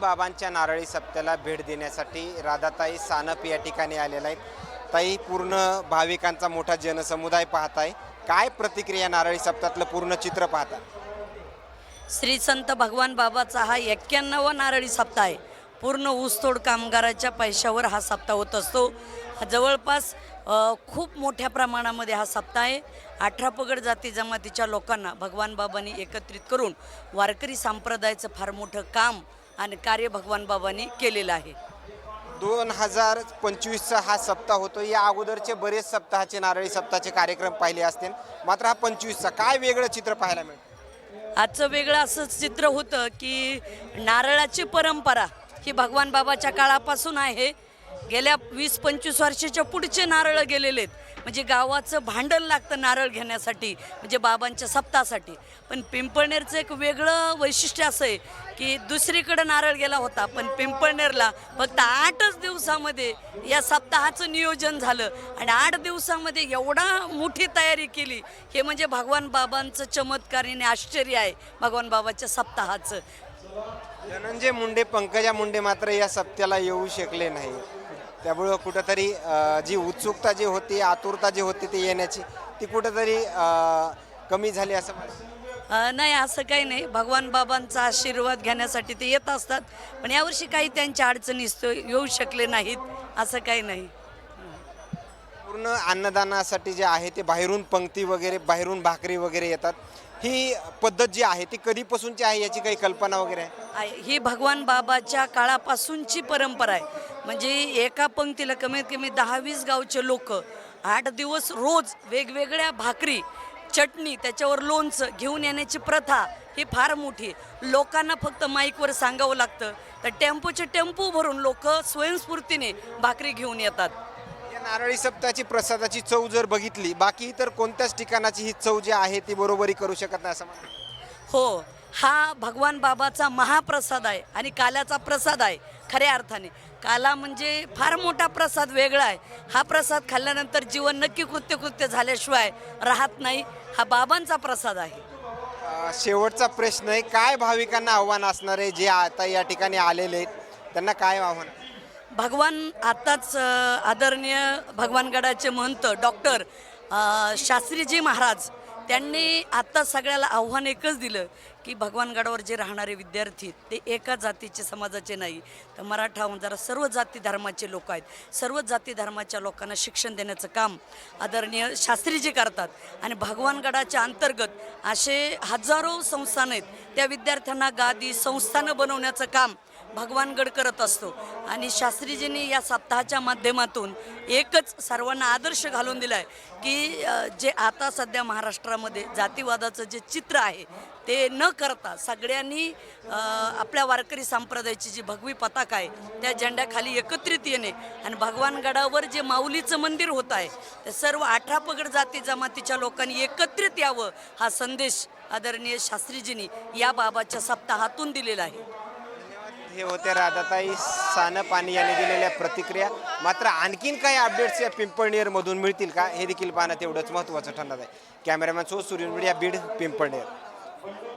बाबांच्या नारळी सप्त्याला भेट देण्यासाठी राधाताई सानप या ठिकाणी आलेल्या आहेत. ताई पूर्ण भाविकांचा मोठा जनसमुदाय पाहत आहे. काय प्रतिक्रिया नारळी सप्त्यातलं पूर्ण चित्र पाहता? श्री संत भगवान बाबाचा हा एक्क्याण्णवा नारळी सप्ताह आहे. पूर्ण ऊसतोड कामगाराच्या पैशावर हा सप्ताह होत असतो. जवळपास खूप मोठ्या प्रमाणामध्ये हा सप्ताह आहे. अठरा पगड जाती जमातीच्या लोकांना भगवान बाबांनी एकत्रित करून वारकरी संप्रदायाचं फार मोठं काम आणि कार्य भगवान बाबांनी केलेलं आहे. दोन हजार पंचवीसचा हा सप्ताह होतो. या अगोदरचे बरेच सप्ताहाचे नारळी सप्ताहाचे कार्यक्रम पाहिले असतील. मात्र हा पंचवीसचा काय वेगळं चित्र पाहायला मिळतं? आजचं वेगळं असं चित्र होतं की नारळाची परंपरा ही भगवान बाबाच्या काळापासून आहे. गेल्या वीस पंचवीस वर्षाच्या पुढचे नारळ गेलेले आहेत. म्हणजे गावाचं भांडण लागतं नारळ घेण्यासाठी म्हणजे बाबांच्या सप्तासाठी. पण पिंपळनेरचं एक वेगळं वैशिष्ट्य असं आहे की दुसरीकडं नारळ गेला होता पण पिंपळनेरला फक्त आठच दिवसामध्ये या सप्ताहाचं नियोजन झालं. आणि आठ दिवसामध्ये एवढा मोठी तयारी केली हे म्हणजे भगवान बाबांचं चमत्कार आणि आश्चर्य आहे भगवान बाबाच्या सप्ताहाचं. धनंजय मुंडे पंकजा मुंडे मात्र या सप्त्याला येऊ शकले नाही त्यामुळं कुठंतरी जी उत्सुकता जी होती आतुरता जी होती ती येण्याची ती कुठंतरी कमी झाली असं मला नाही असं काही नाही. भगवान बाबांचा आशीर्वाद घेण्यासाठी ते येत असतात. पण यावर्षी काही त्यांच्या अडचणी येऊ शकले नाहीत असं काही नाही. पूर्ण अन्नदानासाठी जे आहे ते बाहेरून पंक्ती वगैरे बाहेरून भाकरी वगैरे येतात. ही पद्धत जी आहे ती कधीपासूनची आहे याची काही कल्पना वगैरे आहे? आहे. ही भगवान बाबाच्या काळापासूनची परंपरा आहे. म्हणजे एका पंक्तीला कमीत कमी दहा वीस गावचे लोक आठ दिवस रोज वेगवेगळ्या भाकरी चटणी त्याच्यावर लोणचं घेऊन येण्याची प्रथा ही फार मोठी आहे. लोकांना फक्त माईकवर सांगावं लागतं. तर टेम्पोचे टेम्पो भरून लोक स्वयंस्फूर्तीने भाकरी घेऊन येतात. नारळी सप्ताहाची प्रसादाची चव जर बघितली बाकी इतर कोणत्याच ठिकाणाची ही चव जी आहे ती बरोबरी करू शकत नाही असं. हो हा भगवान बाबाचा महाप्रसाद आहे आणि काल्याचा प्रसाद आहे खऱ्या अर्थाने. काला म्हणजे फार मोठा प्रसाद वेगळा आहे. हा प्रसाद खाल्ल्यानंतर जीवन नक्की कृत्य कृत्य झाल्याशिवाय राहत नाही. हा बाबांचा प्रसाद आहे. अं, शेवटचा प्रश्न आहे काय भाविकांना आव्हान असणार आहे जे आता या ठिकाणी आलेले आहेत? त्यांना काय आव्हान? भगवान आत्ताच आदरणीय भगवानगडाचे महंत डॉक्टर शास्त्रीजी महाराज त्यांनी आत्ता सगळ्याला आव्हान एकच दिलं की भगवानगडावर जे राहणारे विद्यार्थी ते एका जातीचे समाजाचे नाही. तर मराठा जरा सर्व जाती धर्माचे लोक आहेत. सर्व जाती धर्माच्या लोकांना शिक्षण देण्याचं काम आदरणीय शास्त्रीजी करतात. आणि भगवानगडाच्या अंतर्गत असे हजारो संस्थान आहेत. त्या विद्यार्थ्यांना गादी संस्थानं बनवण्याचं काम भगवानगड करत असतो. आणि शास्त्रीजींनी या सप्ताहाच्या माध्यमातून एकच सर्वांना आदर्श घालून दिला आहे की जे आता सध्या महाराष्ट्रामध्ये जातीवादाचं जे चित्र आहे ते न करता सगळ्यांनी आपल्या वारकरी संप्रदायाची जी भगवी पताका आहे त्या झेंड्याखाली एकत्रित येणे आणि भगवानगडावर जे माऊलीचं मंदिर होत आहे ते सर्व अठरा पगड जाती जमातीच्या लोकांनी एकत्रित यावं हा संदेश आदरणीय शास्त्रीजींनी या बाबाच्या सप्ताहातून दिलेला आहे. हे होते राधाताई. सानपाणी यांनी दिलेल्या प्रतिक्रिया. मात्र आणखीन काही अपडेट्स या पिंपळनेरमधून मिळतील का? हे देखील पाहणं तेवढंच महत्त्वाचं ठरणार आहे. Cameraman so Surya media Beed Pimpalner.